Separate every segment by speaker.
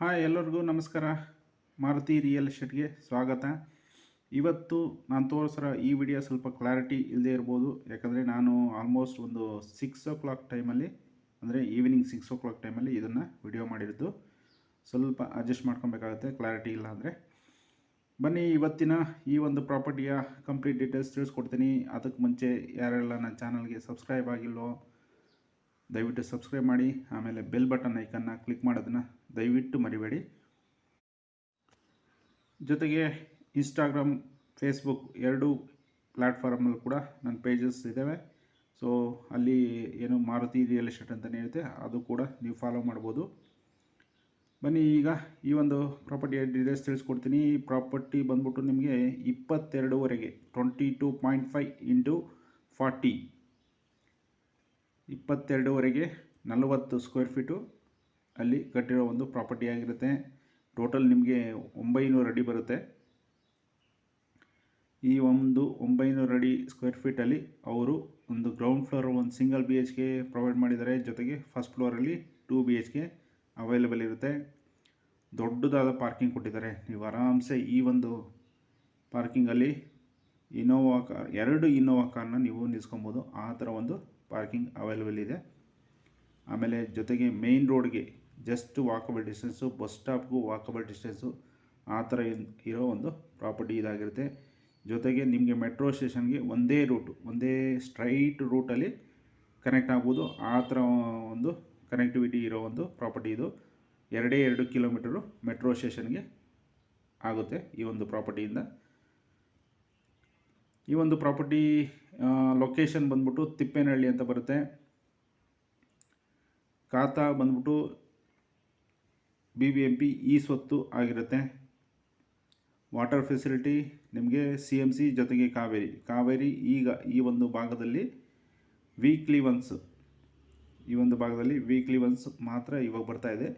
Speaker 1: Hi ಎಲ್ಲರಿಗೂ ನಮಸ್ಕಾರ. Maruti real ಎಸ್ಟೇಟ್ಗೆ ಸ್ವಾಗತ. ಇವತ್ತು ನಾನು ತೋರಿಸಿರೋ ಈ ವಿಡಿಯೋ ಸ್ವಲ್ಪ ಕ್ಲಾರಿಟಿ ಇಲ್ಲದೆ ಇರ್ಬೋದು. ಯಾಕಂದರೆ ನಾನು ಆಲ್ಮೋಸ್ಟ್ ಒಂದು ಸಿಕ್ಸ್ ಓ ಕ್ಲಾಕ್ ಟೈಮಲ್ಲಿ ಅಂದರೆ ಈವ್ನಿಂಗ್ ಸಿಕ್ಸ್ ಓ ಕ್ಲಾಕ್ ಟೈಮಲ್ಲಿ ಇದನ್ನು ವಿಡಿಯೋ ಮಾಡಿರೋದು. ಸ್ವಲ್ಪ ಅಡ್ಜಸ್ಟ್ ಮಾಡ್ಕೊಬೇಕಾಗುತ್ತೆ ಕ್ಲಾರಿಟಿ ಇಲ್ಲ ಅಂದರೆ. ಬನ್ನಿ, ಇವತ್ತಿನ ಈ ಒಂದು ಪ್ರಾಪರ್ಟಿಯ ಕಂಪ್ಲೀಟ್ ಡೀಟೇಲ್ಸ್ ತಿಳಿಸ್ಕೊಡ್ತೀನಿ. ಅದಕ್ಕೆ ಮುಂಚೆ ಯಾರೆಲ್ಲ ನನ್ನ ಚಾನಲ್ಗೆ ಸಬ್ಸ್ಕ್ರೈಬ್ ಆಗಿಲ್ವೋ ದಯವಿಟ್ಟು ಸಬ್ಸ್ಕ್ರೈಬ್ ಮಾಡಿ, ಆಮೇಲೆ ಬೆಲ್ ಬಟನ್ ಐಕನ್ನ ಕ್ಲಿಕ್ ಮಾಡೋದನ್ನು ದಯವಿಟ್ಟು ಮರಿಬೇಡಿ. ಜೊತೆಗೆ ಇನ್ಸ್ಟಾಗ್ರಾಮ್ ಫೇಸ್ಬುಕ್ ಎರಡೂ ಪ್ಲ್ಯಾಟ್ಫಾರ್ಮಲ್ಲೂ ಕೂಡ ನನ್ನ ಪೇಜಸ್ ಇದ್ದಾವೆ ಸೊ ಅಲ್ಲಿ ಏನು ಮಾರುತಿ ರಿಯಲ್ ಎಸ್ಟೇಟ್ ಅಂತಲೇ ಇರುತ್ತೆ, ಅದು ಕೂಡ ನೀವು ಫಾಲೋ ಮಾಡ್ಬೋದು. ಬನ್ನಿ ಈಗ ಈ ಒಂದು ಪ್ರಾಪರ್ಟಿಯ ಡೀಟೇಲ್ಸ್ ತಿಳಿಸ್ಕೊಡ್ತೀನಿ. ಈ ಪ್ರಾಪರ್ಟಿ ಬಂದ್ಬಿಟ್ಟು ನಿಮಗೆ ಇಪ್ಪತ್ತೆರಡುವರೆಗೆ twenty two point five into forty ಇಪ್ಪತ್ತೆರಡುವರೆಗೆ ನಲವತ್ತು ಸ್ಕ್ವೇರ್ ಫೀಟು ಅಲ್ಲಿ ಕಟ್ಟಿರೋ ಒಂದು ಪ್ರಾಪರ್ಟಿ ಆಗಿರುತ್ತೆ. ಟೋಟಲ್ ನಿಮಗೆ ಒಂಬೈನೂರು ಅಡಿ ಬರುತ್ತೆ. ಈ ಒಂದು ಒಂಬೈನೂರು ಅಡಿ ಸ್ಕ್ವೇರ್ ಫೀಟಲ್ಲಿ ಅವರು ಒಂದು ಗ್ರೌಂಡ್ ಫ್ಲೋರ್ ಒಂದು ಸಿಂಗಲ್ ಬಿ ಎಚ್ ಪ್ರೊವೈಡ್ ಮಾಡಿದ್ದಾರೆ. ಜೊತೆಗೆ first ಫ್ಲೋರಲ್ಲಿ two B H K available ಇರುತ್ತೆ. ದೊಡ್ಡದಾದ ಪಾರ್ಕಿಂಗ್ ಕೊಟ್ಟಿದ್ದಾರೆ. ನೀವು ಆರಾಮ್ಸೆ ಈ ಒಂದು ಪಾರ್ಕಿಂಗಲ್ಲಿ ಇನೋವಾ ಕಾರ್ ಎರಡು ಇನೋವಾ ಕಾರ್ನ ನೀವು ನಿಲ್ಸ್ಕೊಬೋದು. ಆ ಥರ ಒಂದು ಪಾರ್ಕಿಂಗ್ ಅವೈಲೇಬಲ್ ಇದೆ. ಆಮೇಲೆ ಜೊತೆಗೆ ಮೇಯ್ನ್ ರೋಡ್ಗೆ ಜಸ್ಟ್ ವಾಕಬಲ್ ಡಿಸ್ಟೆನ್ಸು ಬಸ್ ಸ್ಟಾಪ್ಗೂ ವಾಕಬಲ್ ಡಿಸ್ಟೆನ್ಸು ಆ ಥರ ಇರೋ ಒಂದು ಪ್ರಾಪರ್ಟಿ ಇದಾಗಿರುತ್ತೆ. ಜೊತೆಗೆ ನಿಮಗೆ ಮೆಟ್ರೋ ಸ್ಟೇಷನ್ಗೆ ಒಂದೇ ರೂಟು ಒಂದೇ ಸ್ಟ್ರೈಟ್ ರೂಟಲ್ಲಿ ಕನೆಕ್ಟ್ ಆಗ್ಬೋದು. ಆ ಥರ ಒಂದು ಕನೆಕ್ಟಿವಿಟಿ ಇರೋ ಒಂದು ಪ್ರಾಪರ್ಟಿ ಇದು. ಎರಡೇ ಎರಡು ಕಿಲೋಮೀಟರು ಮೆಟ್ರೋ ಸ್ಟೇಷನ್ಗೆ ಆಗುತ್ತೆ ಈ ಒಂದು ಪ್ರಾಪರ್ಟಿಯಿಂದ ಈ ಒಂದು ಪ್ರಾಪರ್ಟಿ ಲೊಕೇಶನ್ ಬಂದ್ಬಿಟ್ಟು ತಿಪ್ಪೇನಹಳ್ಳಿ ಅಂತ ಬರುತ್ತೆ. ಖಾತಾ ಬಂದ್ಬಿಟ್ಟು ಬಿ ಬಿ ಎಂ ಪಿ ಈ ಸ್ವತ್ತು ಆಗಿರುತ್ತೆ. ವಾಟರ್ ಫೆಸಿಲಿಟಿ ನಿಮಗೆ ಸಿ ಎಂ ಸಿ ಜೊತೆಗೆ ಕಾವೇರಿ. ಕಾವೇರಿ ಈಗ ಈ ಒಂದು ಭಾಗದಲ್ಲಿ ವೀಕ್ಲಿ ಒನ್ಸ್ ಈ ಒಂದು ಭಾಗದಲ್ಲಿ ವೀಕ್ಲಿ ಒನ್ಸ್ ಮಾತ್ರ ಇವಾಗ ಬರ್ತಾ ಇದೆ.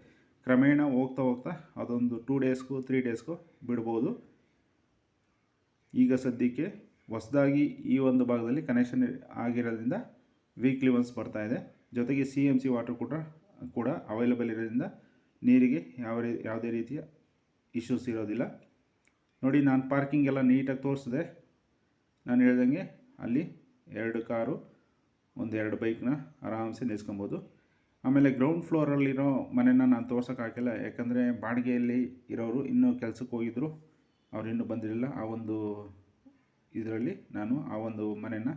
Speaker 1: ಕ್ರಮೇಣ ಹೋಗ್ತಾ ಹೋಗ್ತಾ ಅದೊಂದು ಟೂ ಡೇಸ್ಗೂ ತ್ರೀ ಡೇಸ್ಗೂ ಬಿಡ್ಬೋದು. ಈಗ ಸದ್ಯಕ್ಕೆ ಹೊಸದಾಗಿ ಈ ಒಂದು ಭಾಗದಲ್ಲಿ ಕನೆಕ್ಷನ್ ಆಗಿರೋದ್ರಿಂದ ವೀಕ್ಲಿ ಒನ್ಸ್ ಬರ್ತಾ ಇದೆ. ಜೊತೆಗೆ ಸಿ ಎಂ ಸಿ ವಾಟರ್ ಕೂಡ ಕೂಡ ಅವೈಲೇಬಲ್ ಇರೋದ್ರಿಂದ ನೀರಿಗೆ ಯಾವ ಯಾವುದೇ ರೀತಿಯ ಇಶ್ಯೂಸ್ ಇರೋದಿಲ್ಲ. ನೋಡಿ, ನಾನು ಪಾರ್ಕಿಂಗ್ ಎಲ್ಲ ನೀಟಾಗಿ ತೋರಿಸಿದೆ. ನಾನು ಹೇಳ್ದಂಗೆ ಅಲ್ಲಿ ಎರಡು ಕಾರು, ಒಂದು ಎರಡು ಬೈಕ್ನ ಆರಾಮ್ಸೆ ನಿಲ್ಸ್ಕೊಬೋದು. ಆಮೇಲೆ ಗ್ರೌಂಡ್ ಫ್ಲೋರಲ್ಲಿರೋ ಮನೆನ ನಾನು ತೋರ್ಸೋಕ್ಕಾಗಿಲ್ಲ ಯಾಕಂದರೆ ಬಾಡಿಗೆಯಲ್ಲಿ ಇರೋರು ಇನ್ನೂ ಕೆಲಸಕ್ಕೆ ಹೋಗಿದ್ರು. ಅವ್ರು ಇನ್ನೂ ಬಂದಿರಲಿಲ್ಲ. ಆ ಒಂದು ಇದರಲ್ಲಿ ನಾನು ಆ ಒಂದು ಮನೆಯನ್ನು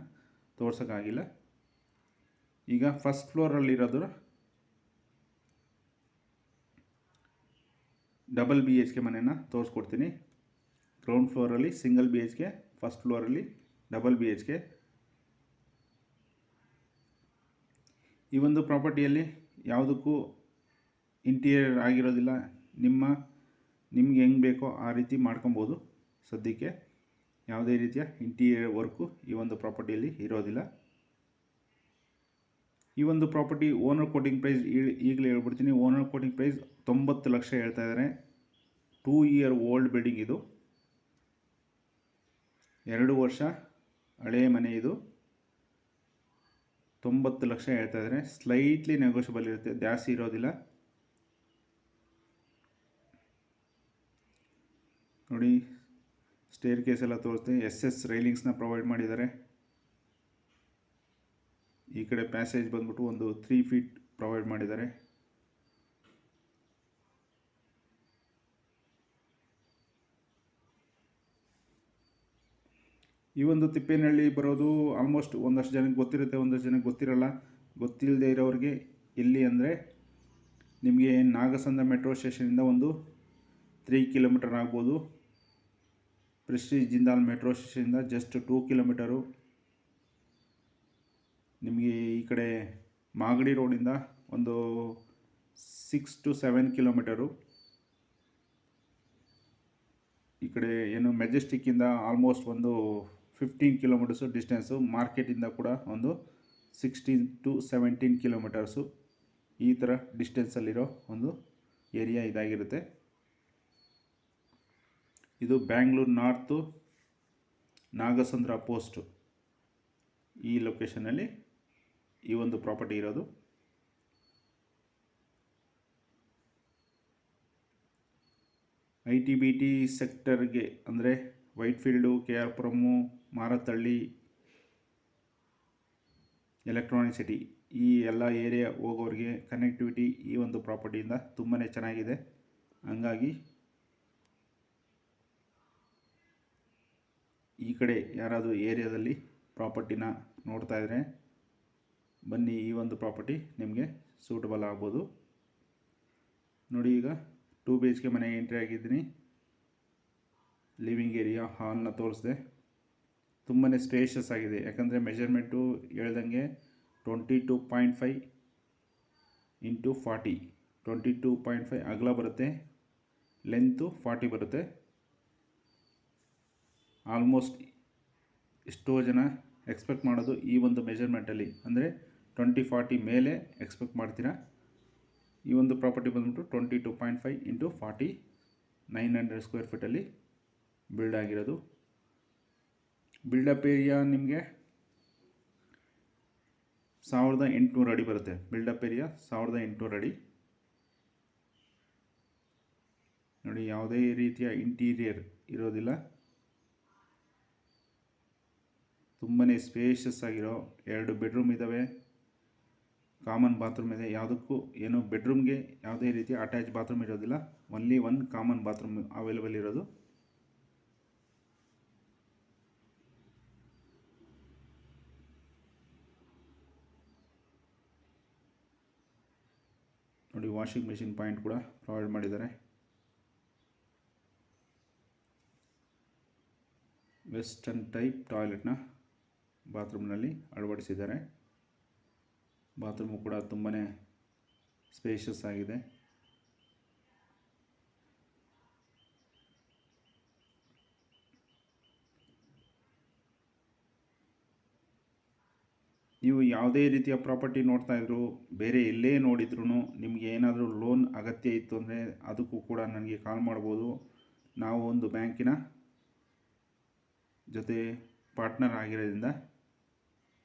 Speaker 1: ತೋರ್ಸೋಕ್ಕಾಗಿಲ್ಲ. ಈಗ ಫಸ್ಟ್ ಫ್ಲೋರಲ್ಲಿರೋದು ಡಬಲ್ ಬಿ ಎಚ್ ಕೆ ಮನೆಯನ್ನು ತೋರಿಸ್ಕೊಡ್ತೀನಿ. Ground ಫ್ಲೋರಲ್ಲಿ single B H K first ಫ್ಲೋರಲ್ಲಿ double B H K ಈ ಒಂದು ಪ್ರಾಪರ್ಟಿಯಲ್ಲಿ ಯಾವುದಕ್ಕೂ ಇಂಟೀರಿಯರ್ ಆಗಿರೋದಿಲ್ಲ. ನಿಮ್ಮ, ನಿಮ್ಗೆ ಹೆಂಗೆ ಬೇಕೋ ಆ ರೀತಿ ಮಾಡ್ಕೊಬೋದು ಸದ್ಯಕ್ಕೆ. ಯಾವುದೇ ರೀತಿಯ ಇಂಟೀರಿಯರ್ ವರ್ಕು ಈ ಒಂದು ಪ್ರಾಪರ್ಟಿಯಲ್ಲಿ ಇರೋದಿಲ್ಲ. ಈ ಒಂದು ಪ್ರಾಪರ್ಟಿ ಓನರ್ ಕೋಟಿಂಗ್ ಪ್ರೈಸ್ ಈಗಲೇ ಹೇಳ್ಬಿಡ್ತೀನಿ. ಓನರ್ ಕೋಟಿಂಗ್ ಪ್ರೈಸ್ ತೊಂಬತ್ತು ಲಕ್ಷ ಹೇಳ್ತಾ ಇದ್ದಾರೆ ಟೂ ಇಯರ್ ಓಲ್ಡ್ ಬಿಲ್ಡಿಂಗ್ ಇದು. ಎರಡು ವರ್ಷ ಹಳೆಯ ಮನೆ ಇದು. ತೊಂಬತ್ತು ಲಕ್ಷ ಹೇಳ್ತಾ ಇದ್ದಾರೆ ಸ್ಲೈಟ್ಲಿ ನೆಗೋಷಿಯಬಲ್ ಇರುತ್ತೆ. ಜಾಸ್ತಿ ಇರೋದಿಲ್ಲ. ನೋಡಿ ಸ್ಟೇರ್ ಕೇಸ್ ಎಲ್ಲ ತೋರಿಸ್ತೀನಿ. ಎಸ್ ಎಸ್ ರೈಲಿಂಗ್ಸ್ನ ಪ್ರೊವೈಡ್ ಮಾಡಿದ್ದಾರೆ. ಈ ಕಡೆ ಪ್ಯಾಸೇಜ್ ಬಂದ್ಬಿಟ್ಟು ಒಂದು ತ್ರೀ ಫೀಟ್ ಪ್ರೊವೈಡ್ ಮಾಡಿದ್ದಾರೆ. ಈ ಒಂದು ತಿಪ್ಪೇನಹಳ್ಳಿ ಬರೋದು ಆಲ್ಮೋಸ್ಟ್ ಒಂದಷ್ಟು ಜನಕ್ಕೆ ಗೊತ್ತಿರುತ್ತೆ, ಒಂದಷ್ಟು ಜನಕ್ಕೆ ಗೊತ್ತಿರಲ್ಲ. ಗೊತ್ತಿಲ್ಲದೆ ಇರೋರಿಗೆ ಎಲ್ಲಿ ಅಂದರೆ ನಿಮಗೆ ನಾಗಸಂದ ಮೆಟ್ರೋ ಸ್ಟೇಷನಿಂದ ಒಂದು ತ್ರೀ ಕಿಲೋಮೀಟರ್ ಆಗ್ಬೋದು. ಪ್ರೆಸ್ಟೀಜ್ ಜಿಂದಾಲ್ ಮೆಟ್ರೋ ಸ್ಟೇಷನಿಂದ ಜಸ್ಟ್ ಟೂ ಕಿಲೋಮೀಟರು. ನಿಮಗೆ ಈ ಕಡೆ ಮಾಗಡಿ ರೋಡಿಂದ ಒಂದು ಸಿಕ್ಸ್ ಟು ಸೆವೆನ್ ಕಿಲೋಮೀಟರು. ಈ ಕಡೆ ಏನು ಮೆಜೆಸ್ಟಿಕ್ಕಿಂದ ಆಲ್ಮೋಸ್ಟ್ ಒಂದು ಫಿಫ್ಟೀನ್ ಕಿಲೋಮೀಟರ್ಸು ಡಿಸ್ಟೆನ್ಸು. ಮಾರ್ಕೆಟಿಂದ ಕೂಡ ಒಂದು ಸಿಕ್ಸ್ಟೀನ್ ಟು ಸೆವೆಂಟೀನ್ ಕಿಲೋಮೀಟರ್ಸು. ಈ ಥರ ಡಿಸ್ಟೆನ್ಸಲ್ಲಿರೋ ಒಂದು ಏರಿಯಾ ಇದಾಗಿರುತ್ತೆ. ಇದು ಬ್ಯಾಂಗ್ಳೂರು ನಾರ್ತು ನಾಗಸಂದ್ರ ಪೋಸ್ಟು ಈ ಲೊಕೇಶನಲ್ಲಿ ಈ ಒಂದು ಪ್ರಾಪರ್ಟಿ ಇರೋದು. ಐ ಟಿ ಬಿ ಟಿ ಸೆಕ್ಟರ್ಗೆ ಅಂದರೆ Whitefield K R Puram Marathahalli Electronic City ಈ ಎಲ್ಲ ಏರಿಯಾ ಹೋಗೋರಿಗೆ ಕನೆಕ್ಟಿವಿಟಿ ಈ ಒಂದು ಪ್ರಾಪರ್ಟಿಯಿಂದ ತುಂಬಾ ಚೆನ್ನಾಗಿದೆ. ಹಂಗಾಗಿ ಈ ಕಡೆ ಯಾರಾದರೂ ಏರಿಯಾದಲ್ಲಿ ಪ್ರಾಪರ್ಟಿನ ನೋಡ್ತಾ ಇದ್ದರೆ ಬನ್ನಿ ಈ ಒಂದು ಪ್ರಾಪರ್ಟಿ ನಿಮಗೆ ಸೂಟಬಲ್ ಆಗ್ಬೋದು. ನೋಡಿ ಈಗ ಟೂ ಬಿ ಎಚ್ ಕೆ ಮನೆಗೆ ಎಂಟ್ರಿ ಆಗಿದ್ದೀನಿ. ಲಿವಿಂಗ್ ಏರಿಯಾ ಹಾಲ್ನ ತೋರಿಸಿದೆ. ತುಂಬಾ ಸ್ಪೇಷಸ್ ಆಗಿದೆ. ಯಾಕಂದರೆ ಮೆಷರ್ಮೆಂಟು ಹೇಳ್ದಂಗೆ twenty two point five into forty twenty two point five ಅಗಲ ಬರುತ್ತೆ. ಲೆಂತು ಫಾರ್ಟಿ ಬರುತ್ತೆ. ಆಲ್ಮೋಸ್ಟ್ ಎಷ್ಟೋ ಜನ ಎಕ್ಸ್ಪೆಕ್ಟ್ ಮಾಡೋದು ಈ ಒಂದು ಮೆಜರ್ಮೆಂಟಲ್ಲಿ. ಅಂದರೆ ಟ್ವೆಂಟಿ ಫಾರ್ಟಿ ಮೇಲೆ ಎಕ್ಸ್ಪೆಕ್ಟ್ ಮಾಡ್ತೀರಾ? ಈ ಒಂದು ಪ್ರಾಪರ್ಟಿ ಬಂದ್ಬಿಟ್ಟು twenty two point five into forty nine hundred square ಫೀಟಲ್ಲಿ build ಆಗಿರೋದು. ಬಿಲ್ಡಪ್ ಏರಿಯಾ ನಿಮಗೆ ಸಾವಿರದ ಎಂಟುನೂರು ಅಡಿ ಬರುತ್ತೆ. ಬಿಲ್ಡಪ್ ಏರಿಯಾ ಸಾವಿರದ ಎಂಟುನೂರು ಅಡಿ. ನೋಡಿ, ಯಾವುದೇ ರೀತಿಯ ಇಂಟೀರಿಯರ್ ಇರೋದಿಲ್ಲ. ತುಂಬಾ ಸ್ಪೇಷಿಯಸ್ ಆಗಿರೋ ಎರಡು ಬೆಡ್ರೂಮ್ ಇದ್ದಾವೆ ಕಾಮನ್ ಬಾತ್ರೂಮ್ ಇದೆ. ಯಾವುದಕ್ಕೂ ಏನು ಬೆಡ್ರೂಮ್ಗೆ ಯಾವುದೇ ರೀತಿ ಅಟ್ಯಾಚ್ ಬಾತ್ರೂಮ್ ಇರೋದಿಲ್ಲ. Only one common bathroom available ಇರೋದು. ನೋಡಿ ವಾಷಿಂಗ್ ಮೆಷಿನ್ ಪಾಯಿಂಟ್ ಕೂಡ ಪ್ರೊವೈಡ್ ಮಾಡಿದ್ದಾರೆ. ವೆಸ್ಟರ್ನ್ ಟೈಪ್ ಟಾಯ್ಲೆಟ್ನ ಬಾತ್ರೂಮ್ನಲ್ಲಿ ಅಳವಡಿಸಿದ್ದಾರೆ. ಬಾತ್ರೂಮು ಕೂಡ ತುಂಬಾ ಸ್ಪೇಷಸ್ ಆಗಿದೆ. ನೀವು ಯಾವುದೇ ರೀತಿಯ ಪ್ರಾಪರ್ಟಿ ನೋಡ್ತಾ ಇದ್ರು, ಬೇರೆ ಎಲ್ಲೇ ನೋಡಿದ್ರೂ ನಿಮಗೆ ಏನಾದರೂ ಲೋನ್ ಅಗತ್ಯ ಇತ್ತು ಅಂದರೆ ಅದಕ್ಕೂ ಕೂಡ ನನಗೆ ಕಾಲ್ ಮಾಡ್ಬೋದು. ನಾವು ಒಂದು ಬ್ಯಾಂಕಿನ ಜೊತೆ ಪಾರ್ಟ್ನರ್ ಆಗಿರೋದ್ರಿಂದ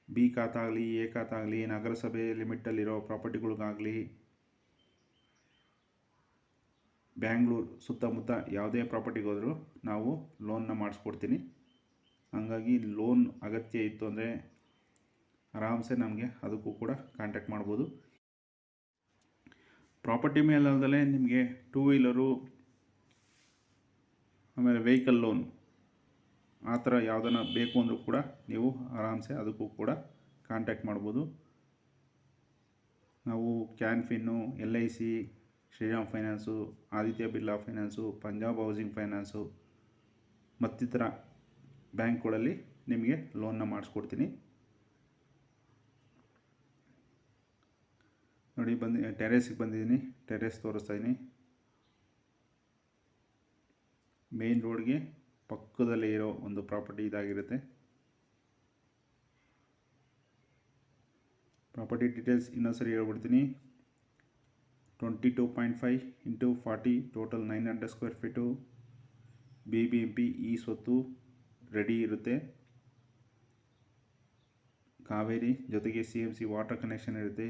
Speaker 1: ಬಿ ಖಾತಾಗಲಿ, ಎ ಖಾತಾಗಲಿ ನಗರಸಭೆ ಲಿಮಿಟಲ್ಲಿರೋ ಪ್ರಾಪರ್ಟಿಗಳಿಗಾಗಲಿ, ಬ್ಯಾಂಗ್ಳೂರು ಸುತ್ತಮುತ್ತ ಯಾವುದೇ ಪ್ರಾಪರ್ಟಿಗೆ ಹೋದರೂ ನಾವು ಲೋನ್ನ ಮಾಡಿಸ್ಕೊಡ್ತೀನಿ. ಹಾಗಾಗಿ ಲೋನ್ ಅಗತ್ಯ ಇತ್ತು ಅಂದರೆ ಆರಾಮ್ಸೆ ನಮಗೆ ಅದಕ್ಕೂ ಕೂಡ ಕಾಂಟ್ಯಾಕ್ಟ್ ಮಾಡ್ಬೋದು. ಪ್ರಾಪರ್ಟಿ ಮೇಲಲ್ಲದೆ ನಿಮಗೆ ಟೂ ವೀಲರು, ಆಮೇಲೆ ವೆಹಿಕಲ್ ಲೋನ್ ಆ ಥರ ಯಾವುದನ್ನು ಬೇಕು ಅಂದರೂ ಕೂಡ ನೀವು ಆರಾಮ್ಸೆ ಅದಕ್ಕೂ ಕೂಡ ಕಾಂಟ್ಯಾಕ್ಟ್ ಮಾಡ್ಬೋದು. ನಾವು Canfin L I C Shriram finance, Aditya Birla finance, Punjab housing finance, ಮತ್ತಿತರ ಬ್ಯಾಂಕ್ಗಳಲ್ಲಿ ನಿಮಗೆ ಲೋನ್ನ ಮಾಡಿಸ್ಕೊಡ್ತೀನಿ. ನೋಡಿ ಬಂದು ಟೆರೇಸಿಗೆ ಬಂದಿದ್ದೀನಿ ಟೆರೇಸ್ ತೋರಿಸ್ತಾ ಇದ್ದೀನಿ ಮೇನ್ ರೋಡ್ಗೆ ಪಕ್ಕದಲ್ಲೇ ಇರೋ ಒಂದು ಪ್ರಾಪರ್ಟಿ ಇದಾಗಿರುತ್ತೆ. ಪ್ರಾಪರ್ಟಿ ಡೀಟೇಲ್ಸ್ ಇನ್ನೊಂದ್ಸರಿ ಹೇಳ್ಬಿಡ್ತೀನಿ. Twenty two point five into forty total nine hundred square feet. B B M P E ಸ್ವತ್ತು ರೆಡಿ ಇರುತ್ತೆ. ಕಾವೇರಿ ಜೊತೆಗೆ C M C water connection ಇರುತ್ತೆ.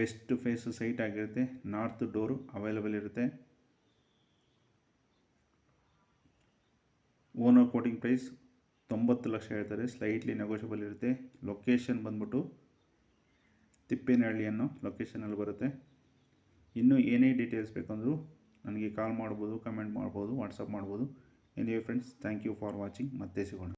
Speaker 1: ವೆಸ್ಟ್ ಫೇಸ್ ಸೈಟ್ ಆಗಿರುತ್ತೆ. ನಾರ್ತ್ ಡೋರು ಅವೈಲೇಬಲ್ ಇರುತ್ತೆ. Owner quoting price ತೊಂಬತ್ತು ಲಕ್ಷ ಹೇಳ್ತಾರೆ. Slightly negotiable ಇರುತ್ತೆ. Location ಬಂದ್ಬಿಟ್ಟು ತಿಪ್ಪೇನಹಳ್ಳಿ ಅನ್ನೋ ಲೊಕೇಶನಲ್ಲಿ ಬರುತ್ತೆ. ಇನ್ನೂ ಏನೇ ಡೀಟೇಲ್ಸ್ ಬೇಕಂದರೂ ನನಗೆ ಕಾಲ್ ಮಾಡ್ಬೋದು ಕಮೆಂಟ್ ಮಾಡ್ಬೋದು ವಾಟ್ಸಪ್ ಮಾಡ್ಬೋದು. Anyway friends thank you for watching ಮತ್ತೆ ಸಿಗೋಣ.